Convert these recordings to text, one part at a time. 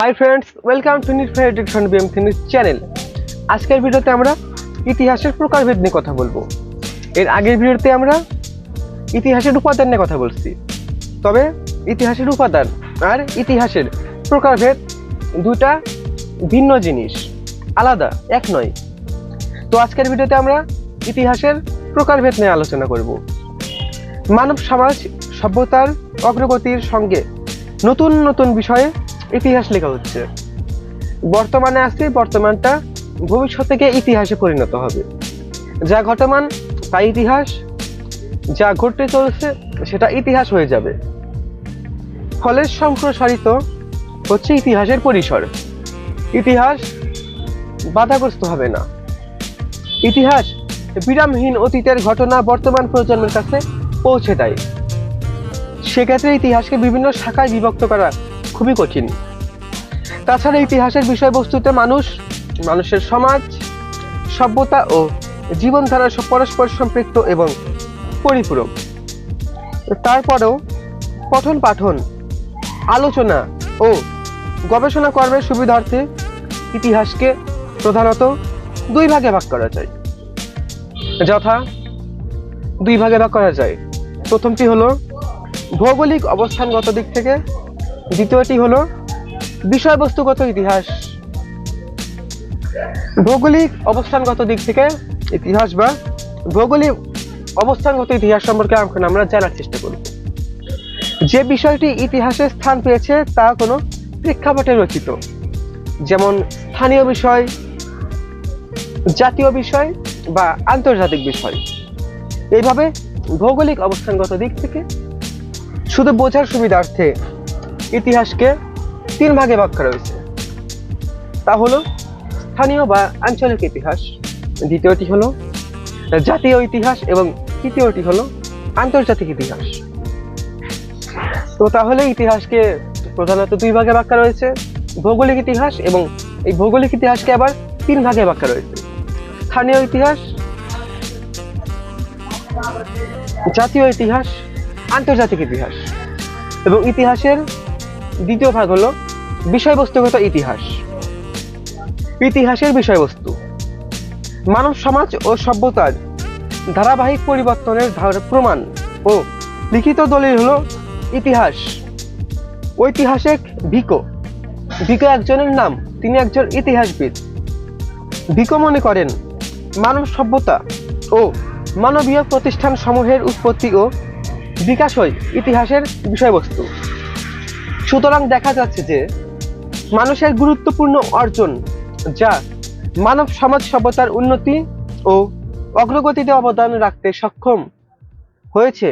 Hi friends welcome to NEET news education BM news channel আজকের ভিডিওতে আমরা ইতিহাসের প্রকারভেদ নিয়ে কথা বলব। এর আগের ভিডিওতে আমরা ইতিহাসের উপাদান নিয়ে কথা বলছি। তবে ইতিহাসের উপাদান আর ইতিহাসের প্রকারভেদ দুটা ভিন্ন জিনিস, আলাদা, এক নয়। তো আজকের ভিডিওতে আমরা ইতিহাসের প্রকারভেদ নিয়ে আলোচনা করব। মানব সমাজ সভ্যতার অগ্রগতির সঙ্গে নতুন নতুন বিষয়ে ইতিহাস লেখা হচ্ছে। বর্তমানে আছে, বর্তমানটা ভবিষ্যৎ থেকে ইতিহাসে পরিণত হবে। যা ঘটমান, তা ইতিহাস। যা ঘটতে চলেছে, সেটা ইতিহাস হয়ে যাবে। ফলে সম্প্রসারিত হচ্ছে ইতিহাসের পরিসর। ইতিহাস বাধাগ্রস্ত হবে না। ইতিহাস বিরামহীন অতীতের ঘটনা বর্তমান প্রজন্মের কাছে পৌঁছে দেয়। সেক্ষেত্রে ইতিহাসকে বিভিন্ন শাখায় বিভক্ত করা খুবই কঠিন। তাছাড়া ইতিহাসের বিষয়বস্তুতে মানুষ, মানুষের সমাজ, সভ্যতা ও জীবনধারা পরস্পর সম্পৃক্ত এবং পরিপূরক। তারপরেও পঠন পাঠন, আলোচনা ও গবেষণা কর্মের সুবিধার্থে ইতিহাসকে প্রধানত দুই ভাগে ভাগ করা যায়। যথা দুই ভাগে ভাগ করা যায়। প্রথমটি হলো ভৌগোলিক অবস্থানগত দিক থেকে দ্বিতীয়টি হলো বিষয়বস্তুগত ইতিহাস। ভৌগোলিক অবস্থানগত দিক থেকে ইতিহাস বা ভৌগোলিক অবস্থানগত ইতিহাস সম্পর্কে এখন আমরা জানার চেষ্টা করব। যে বিষয়টি ইতিহাসে স্থান পেয়েছে তা কোনো প্রেক্ষাপটে রচিত। যেমন স্থানীয় বিষয়, জাতীয় বিষয় বা আন্তর্জাতিক বিষয়। এইভাবে ভৌগোলিক অবস্থানগত দিক থেকে শুধু বোঝার সুবিধার্থে ইতিহাসকে তিন ভাগে ভাগ করা হয়েছে। তা হলো, স্থানীয় বা আঞ্চলিক ইতিহাস, দ্বিতীয়টি হলো, জাতীয় ইতিহাস এবং তৃতীয়টি হলো, আন্তর্জাতিক ইতিহাস। তো তাহলে ইতিহাসকে প্রধানত দুই ভাগে ভাগ করা রয়েছে ভৌগোলিক ইতিহাস এবং এই ভৌগোলিক ইতিহাসকে আবার তিন ভাগে ভাগ করা রয়েছে স্থানীয় ইতিহাস, জাতীয় ইতিহাস, আন্তর্জাতিক ইতিহাস। এবং ইতিহাসের দ্বিতীয় ভাগ হলো বিষয়বস্তুগত ইতিহাস। ইতিহাসের বিষয়বস্তু। মানব সমাজ ও সভ্যতার ধারাবাহিক পরিবর্তনের প্রমাণ ও লিখিত দলিল হলো ইতিহাস। ঐতিহাসিক ভিকো। ভিকো একজনের নাম, তিনি একজন ইতিহাসবিদ। ভিকো মনে করেন, মানব সভ্যতা ও মানবীয় প্রতিষ্ঠান সমূহের উৎপত্তি ও বিকাশই ইতিহাসের বিষয়বস্তু। সুতরাং দেখা যাচ্ছে যে মানুষের গুরুত্বপূর্ণ অর্জন যা মানব সমাজ সভ্যতার উন্নতি ও অগ্রগতিতে অবদান রাখতে সক্ষম হয়েছে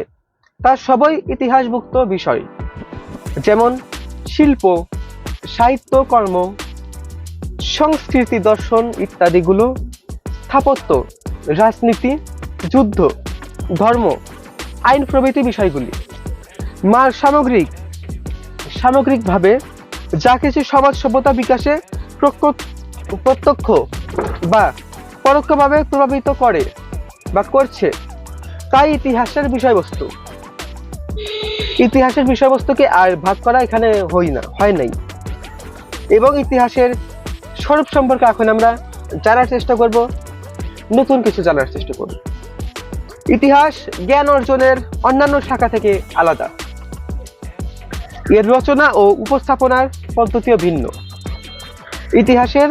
তার সবই ইতিহাসভুক্ত বিষয়। যেমন শিল্প, সাহিত্য, কর্ম, সংস্কৃতি, দর্শন ইত্যাদিগুলো, স্থাপত্য, রাজনীতি, যুদ্ধ, ধর্ম, আইন প্রভৃতি বিষয়গুলি। মার সামগ্রিক সামগ্রিকভাবে যা কিছু সমাজ সভ্যতা বিকাশে প্রত্যক্ষ বা পরোক্ষভাবে প্রভাবিত করে বা করছে তাই ইতিহাসের বিষয়বস্তু। ইতিহাসের বিষয়বস্তুকে আর ভাগ করা এখানে হই না, হয় নাই। এবং ইতিহাসের স্বরূপ সম্পর্কে এখন আমরা জানার চেষ্টা করব, নতুন কিছু জানার চেষ্টা করব। ইতিহাস, জ্ঞান অর্জনের অন্যান্য শাখা থেকে আলাদা। এর রচনা ও উপস্থাপনার পদ্ধতিও ভিন্ন। ইতিহাসের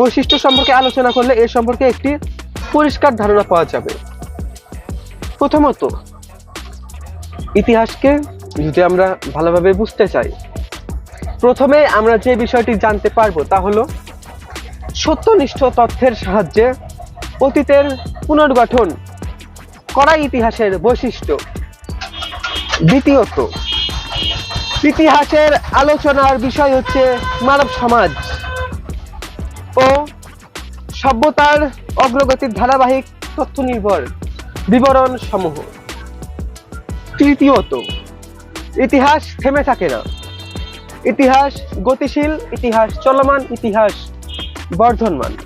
বৈশিষ্ট্য সম্পর্কে আলোচনা করলে এ সম্পর্কে একটি পরিষ্কার ধারণা পাওয়া যাবে। প্রথমত, ইতিহাসকে যদি আমরা ভালোভাবে বুঝতে চাই, প্রথমে আমরা যে বিষয়টি জানতে পারব তা হলো, সত্যনিষ্ঠ তথ্যের সাহায্যে অতীতের পুনর্গঠন করা ইতিহাসের বৈশিষ্ট্য। দ্বিতীয়ত ইতিহাসের আলোচনার বিষয় হচ্ছে মানব সমাজ ও সভ্যতার অগ্রগতির ধারাবাহিক তথ্য নির্ভর বিবরণ সমূহ। তৃতীয়ত, ইতিহাস থেমে থাকে না। ইতিহাস গতিশীল, ইতিহাস চলমান, ইতিহাস বর্ধনমান।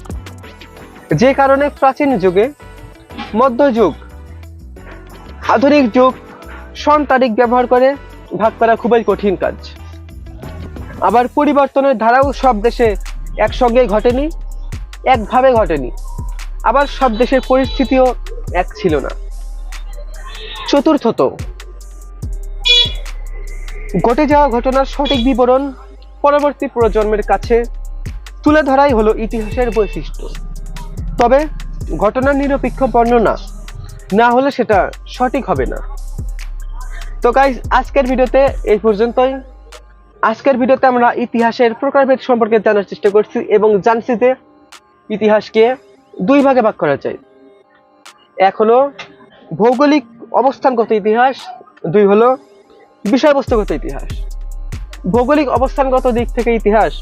যে কারণে প্রাচীন যুগে, মধ্যযুগ, আধুনিক যুগ সন তারিখ ব্যবহার করে ভাগ করা খুবই কঠিন কাজ। আবার পরিবর্তনের ধারাও সব দেশে একসঙ্গে ঘটেনি, একভাবে ঘটেনি। আবার সব দেশের পরিস্থিতিও এক ছিল না। চতুর্থত, ঘটে যাওয়া ঘটনার সঠিক বিবরণ পরবর্তী প্রজন্মের কাছে তুলে ধরাই হলো ইতিহাসের বৈশিষ্ট্য। তবে ঘটনার নিরপেক্ষ বর্ণনা না হলে সেটা সঠিক হবে না। তো গাইজ আজকের ভিডিওতে এই পর্যন্তই। আজকের ভিডিওতে আমরা ইতিহাসের প্রকারভেদ সম্পর্কে জানার চেষ্টা করছি এবং জানছি যে ইতিহাসকে দুই ভাগে ভাগ করা যায়। এক হলো ভৌগোলিক অবস্থানগত ইতিহাস, দুই হলো বিষয়বস্তুগত ইতিহাস। ভৌগোলিক অবস্থানগত দিক থেকে ইতিহাস,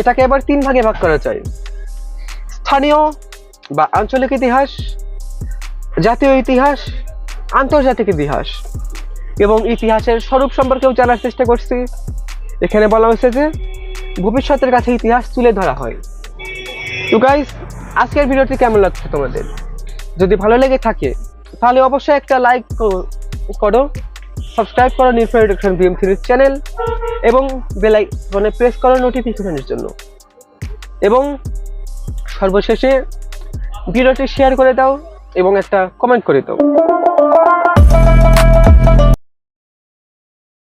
এটাকে এবার তিন ভাগে ভাগ করা যায়। স্থানীয় বা আঞ্চলিক ইতিহাস, জাতীয় ইতিহাস, আন্তর্জাতিক ইতিহাস। এবং ইতিহাসের স্বরূপ সম্পর্কেও জানার চেষ্টা করছি। এখানে বলা হয়েছে যে, ভবিষ্যতের কাছে ইতিহাস তুলে ধরা হয়। তো গাইস আজকের ভিডিওটি কেমন লাগছে তোমাদের? যদি ভালো লেগে থাকে, তাহলে অবশ্যই একটা লাইক করো সাবস্ক্রাইব করো নিউজ এডুকেশন বিএম থ্রির চ্যানেল এবং বেলাই মানে প্রেস করো নোটিফিকেশনের জন্য। এবং সর্বশেষে ভিডিওটি শেয়ার করে দাও এবং একটা কমেন্ট করে দাও।